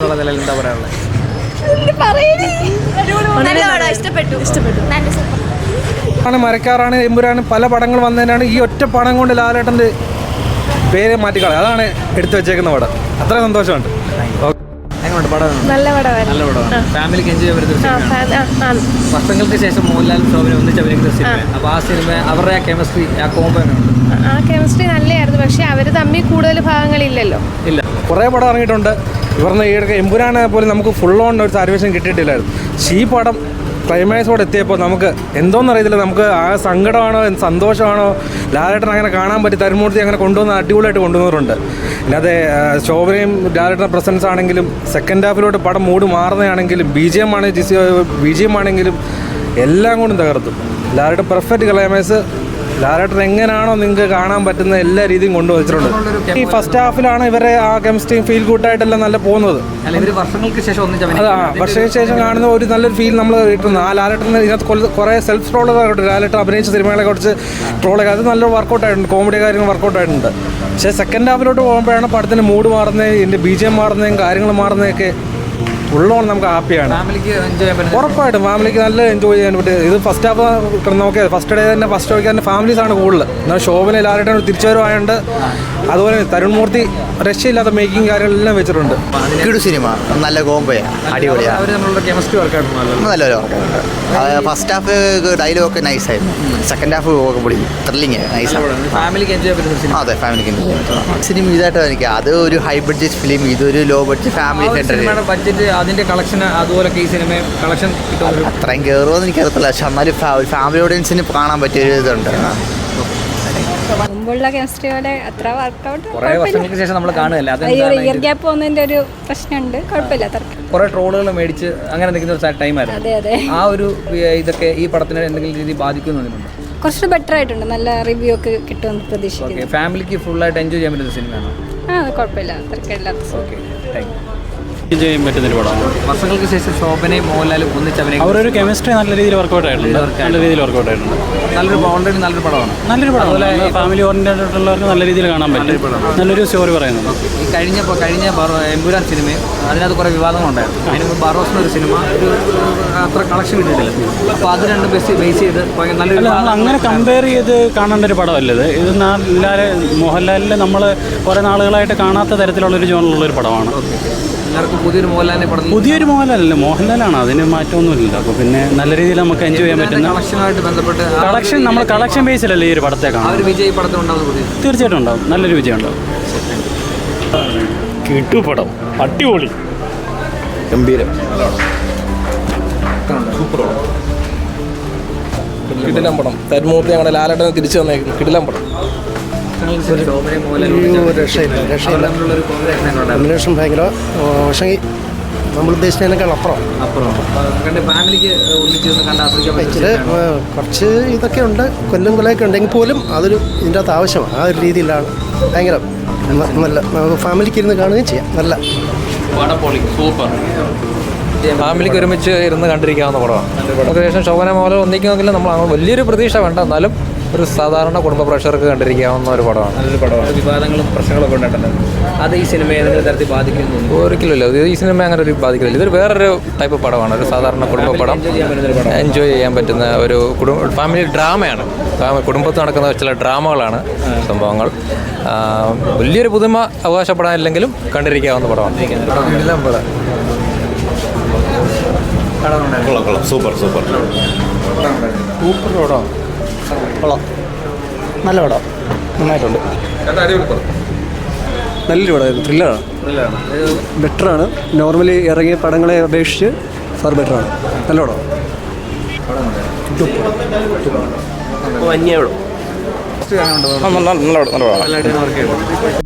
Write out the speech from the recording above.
എന്നുള്ള നിലയിൽ എന്താ പറയാനുള്ളത്? ആണ് മരക്കാറാണ് എമ്പുരാണ് പല പടങ്ങൾ വന്നതിനാണ് ഈ ഒറ്റ പടം കൊണ്ട് ലാലേട്ടന്റെ പേര് മാറ്റിക്കളെ അതാണ് എടുത്തു വെച്ചേക്കുന്ന പടം. അത്ര സന്തോഷമുണ്ട്. എങ്ങനെയുണ്ട് പടം? നല്ല നല്ല പടമാണ് ഫാമിലിക്ക് എൻജോയ്. വർഷങ്ങൾക്ക് ശേഷം മോഹൻലാലും ശോഭന ഒന്നിച്ച് അഭിനയിക്കുന്ന സിനിമ അപ്പോൾ ആ. സിനിമ അവരുടെ ആ കെമിസ്ട്രി ആ കോമ്പോ ആ കെമിസ്ട്രി നല്ലതായിരുന്നു പക്ഷെ അവർ തമ്മിൽ കൂടുതൽ ഭാഗങ്ങളില്ലല്ലോ. ഇല്ല. കുറേ പടം ഇറങ്ങിയിട്ടുണ്ട്. ഇവരുടെ ഈ എമ്പുരാനെ പോലും നമുക്ക് ഫുൾ ഓൺ ഒരു സർവേഷൻ കിട്ടിയിട്ടില്ലായിരുന്നു. പക്ഷേ ഈ പടം ക്ലൈമാക്സോടെ എത്തിയപ്പോൾ നമുക്ക് എന്തോന്ന് അറിയത്തില്ല നമുക്ക് ആ സങ്കടമാണോ സന്തോഷമാണോ? ലാലേട്ടൻ അങ്ങനെ കാണാൻ പറ്റി. തരുമൂർത്തി അങ്ങനെ കൊണ്ടുവന്ന് അടിപൊളിയായിട്ട് കൊണ്ടുവന്നവരുണ്ട് അല്ലാതെ ശോഭനയും ലാലേട്ടന്റെ പ്രസൻസ് ആണെങ്കിലും സെക്കൻഡ് ഹാഫിലോട്ട് പടം മൂഡ് മാറുന്നതാണെങ്കിലും ബി ജി എം ആണെങ്കിൽ ബി ജി എം ആണെങ്കിലും എല്ലാം കൊണ്ടും തകർത്തു. ലാലേട്ടൻ പെർഫെക്റ്റ് ക്ലൈമാക്സ് ലാലേട്ടൻ എങ്ങനെയാണോ നിങ്ങൾക്ക് കാണാൻ പറ്റുന്ന എല്ലാ രീതിയും കൊണ്ടുവച്ചിട്ടുണ്ട്. ഈ ഫസ്റ്റ് ഹാഫിലാണ് ഇവരെ ആ കെമിസ്ട്രിയും ഫീൽ കൂട്ടായിട്ടെല്ലാം നല്ല പോകുന്നത്. വർഷങ്ങൾക്ക് ശേഷം അതാ വർഷങ്ങൾക്ക് ശേഷം കാണുന്ന ഒരു നല്ലൊരു ഫീൽ നമ്മൾ കിട്ടുന്നത് ആ ലാലേട്ടൻ ഇതിനകത്ത് കുറെ സെൽഫ് ട്രോളുകൾ ലാലേട്ടൻ അഭിനയിച്ച സിനിമകളെ കുറിച്ച് ട്രോളൊക്കെ അത് നല്ലൊരു വർക്കൗട്ട് ആയിട്ടുണ്ട്. കോമഡി കാര്യങ്ങൾ വർക്കൗട്ട് ആയിട്ടുണ്ട്. പക്ഷേ സെക്കൻഡ് ഹാഫിലോട്ട് പോകുമ്പോഴാണ് പടത്തിന് മൂഡ് മാറുന്നത് ഇതിന്റെ ബി ജി എം മാറുന്നതും കാര്യങ്ങൾ മാറുന്നതൊക്കെ ഉള്ളോൺ നമുക്ക് ഹാപ്പിയാണ്. എൻജോയ് ഉറപ്പായിട്ടും ഫാമിലിക്ക് നല്ല എൻജോയ് ചെയ്യാൻ പറ്റും. ഇത് ഫസ്റ്റ് ഹാഫ് നോക്കിയത് ഫസ്റ്റ് ഡേ തന്നെ ഫസ്റ്റ് ഷോയ്ക്ക് തന്നെ ഫാമിലീസാണ് കൂടുതൽ എന്നാൽ ശോഭന ലാലേട്ടൻ തിരിച്ചുവരവായുണ്ട് അതുപോലെ തരുൺമൂർത്തി രക്ഷയില്ലാത്ത മേക്കിംഗ് കാര്യങ്ങളെല്ലാം വെച്ചിട്ടുണ്ട്. കിടു സിനിമ. നല്ല കോമ്പയാണ് അടിപൊളിയാണ് നല്ലൊരു ഫസ്റ്റ് ഹാഫ് ഡയലോഗ് ഒക്കെ നൈസ് ആയിരുന്നു. സെക്കൻഡ് ഹാഫ് പൊടി ത്രില്ലിങ് നൈസ് ഫാമിലിക്ക് എൻജോയ് ചെയ്യാൻ പറ്റുന്ന സിനിമ അതെ ഫാമിലിക്ക് സിനിമ ഇതായിട്ട് എനിക്ക്. അത് ഒരു ഹൈ ബഡ്ജറ്റ് ഫിലിം ഇതൊരു ലോ ബഡ്ജറ്റ് ഫാമിലി ബഡ്ജറ്റ് അതിന്റെ കളക്ഷൻ അതുപോലൊക്കെ ഈ സിനിമ കളക്ഷൻ ഒരു അത്രയും കയറുമെന്ന് എനിക്കറിയത്തില്ല. പക്ഷെ എന്നാലും ഒരു ഫാമിലി ഓഡിയൻസിന് കാണാൻ പറ്റിയ ഒരു ഇതുണ്ട് മുമ്പുള്ള കെമിസ്ട്രി പോലെ അത്ര വർക്കൗട്ട് വർഷങ്ങൾക്ക് ശേഷം നമ്മൾ കാണുകയല്ല? ഇയർ അതെന്താണ് ഗ്യാപ്പ് പോകുന്നതിന്റെ ഒരു പ്രശ്നമുണ്ട്. കുഴപ്പമില്ല തർക്കം കുറേ ട്രോളുകൾ മേടിച്ച് അങ്ങനെ നിൽക്കുന്ന ഒരു ടൈമായിരുന്നു അതെ അതെ. ആ ഒരു ഇതൊക്കെ ഈ പടത്തിന് എന്തെങ്കിലും രീതി ബെറ്റർ ആയിട്ടുണ്ട്. നല്ല റിവ്യൂ ഒക്കെ കിട്ടുമെന്ന് പ്രതീക്ഷിക്കുന്നു. ഓക്കെ ഫാമിലിക്ക് ആയിട്ട് എൻജോയ് ചെയ്യാൻ പറ്റുന്ന സിനിമയാണ് ആ കുഴപ്പമില്ല. തർക്കമില്ലാത്ത ഓക്കെ താങ്ക് യു എൻജോയ് ചെയ്യാൻ പറ്റുന്നൊരു പടമാണ്. വർഷങ്ങൾക്ക് ശേഷം ശോഭനയും മോഹൻലാലും ഒന്നിച്ച് അഭിനയിക്കുന്ന അവരൊരു കെമിസ്ട്രി നല്ല രീതിയിൽ വർക്കൗട്ട് ആയിട്ടുണ്ട്. നല്ല രീതിയിൽ വർക്കൗട്ട് ആയിട്ടുണ്ട്. നല്ലൊരു ബൗണ്ടറി നല്ലൊരു പടമാണ്. നല്ലൊരു പടം ഫാമിലി ഓറിയന്റഡ് ആയിട്ടുള്ളവർക്ക് നല്ല രീതിയിൽ കാണാൻ പറ്റും. നല്ലൊരു സ്റ്റോറി പറയുന്നത്. ഈ കഴിഞ്ഞ കഴിഞ്ഞ എമ്പുരാൻ സിനിമയും അതിനകത്ത് കുറേ വിവാദങ്ങളുണ്ടായിരുന്നു അതിന് മുമ്പ് ബറോസിന് ഒരു സിനിമ ഒരു അത്ര കളക്ഷൻ കിട്ടിയിട്ടില്ല. അപ്പോൾ അത് രണ്ട് ബേസ് ബേസ് ചെയ്ത് നല്ല നല്ലൊരു അങ്ങനെ കമ്പയർ ചെയ്ത് കാണേണ്ട ഒരു പടമല്ല ഇത്. ഇത് മോഹൻലാലിൽ നമ്മൾ കുറേ നാളുകളായിട്ട് കാണാത്ത തരത്തിലുള്ളൊരു ജോണിലുള്ളൊരു പടമാണ്. എല്ലാവർക്കും പുതിയൊരു മോഹൻലാലിനെ പടം പുതിയൊരു മോഹൻലാലല്ല? മോഹൻലാലാണ്. അതിന് മാറ്റമൊന്നുമില്ല. അപ്പോൾ പിന്നെ നല്ല രീതിയിൽ നമുക്ക് എൻജോയ് ചെയ്യാൻ പറ്റുന്ന കളക്ഷനുമായിട്ട് ബന്ധപ്പെട്ട് കളക്ഷൻ നമ്മൾ കളക്ഷൻ ബേസിലല്ലേ ഈ ഒരു പടത്തെ കാണാം ഒരു വിജയ് തീർച്ചയായിട്ടും ഉണ്ടാവും. നല്ലൊരു വിജയം ഉണ്ടാവും. കിട്ടുപടം അടിപൊളി. ഗംഭീരം. കിടിലം പടം. തരുമൂർത്തി ഞങ്ങളുടെ ലാലേട്ടനെ തിരിച്ചു വന്നേക്കുന്നു കിടിലം പടം. കോമ്പിനേഷൻ ഭയങ്കര പക്ഷേ നമ്മൾ ഉദ്ദേശിച്ചതിനേക്കാൾ അപ്പുറം. ഇച്ചിരി. കുറച്ച് ഇതൊക്കെ ഉണ്ട് കൊല്ലും കൊലയൊക്കെ ഉണ്ടെങ്കിൽ പോലും അതൊരു ഇതിന്റെ അകത്ത് ആവശ്യമാണ്. ആ ഒരു രീതിയിലാണ് ഭയങ്കര നല്ല ഫാമിലിക്ക് ഇരുന്ന് കാണുകയും ചെയ്യാം. നല്ല. ഫാമിലിക്ക് ഒരുമിച്ച് ഇരുന്ന് കണ്ടിരിക്കാവുന്ന പടമാണ്. നമുക്ക് ശേഷം ശോഭന മോലം ഒന്നിക്കുമെങ്കിലും നമ്മൾ വലിയൊരു പ്രതീക്ഷ വേണ്ട. എന്നാലും ഒരു സാധാരണ കുടുംബ പ്രേക്ഷകർക്ക് കണ്ടിരിക്കാവുന്ന ഒരു പടമാണ്. നല്ലൊരു പടമാണ്. വിവാദങ്ങളും പ്രശ്നങ്ങളൊക്കെ ഉണ്ടായിട്ടുണ്ട്. അത് ഈ സിനിമയെ ഏതെങ്കിലും തരത്തിൽ ബാധിക്കുന്നു ഒരിക്കലുമില്ല. ഇത് ഈ സിനിമ അങ്ങനെ ഒരു ബാധിക്കില്ല ഇതൊരു വേറൊരു ടൈപ്പ് പടമാണ്. ഒരു സാധാരണ കുടുംബ പടം. എൻജോയ് ചെയ്യാൻ പറ്റുന്ന ഒരു കുടുംബ ഫാമിലി ഡ്രാമയാണ് കുടുംബത്തിൽ നടക്കുന്ന ചില ഡ്രാമകളാണ് സംഭവങ്ങൾ. വലിയൊരു പുതുമ അവകാശപ്പെടാനില്ലെങ്കിലും കണ്ടിരിക്കാവുന്ന പടമാണ്. എല്ലാം പടം. കൊള്ളാം കൊള്ളാം. Super super. സൂപ്പർ പടം. കൊള്ളാം. നല്ല പടം. നന്നായിട്ടുണ്ട്. നല്ലൊരു പടമായിരുന്നു. ത്രില്ലറാണ് ബെറ്ററാണ് നോർമലി ഇറങ്ങിയ പടങ്ങളെ അപേക്ഷിച്ച് ഫാർ ബെറ്ററാണ് നല്ല പടം. നല്ല നല്ല നല്ല പടം.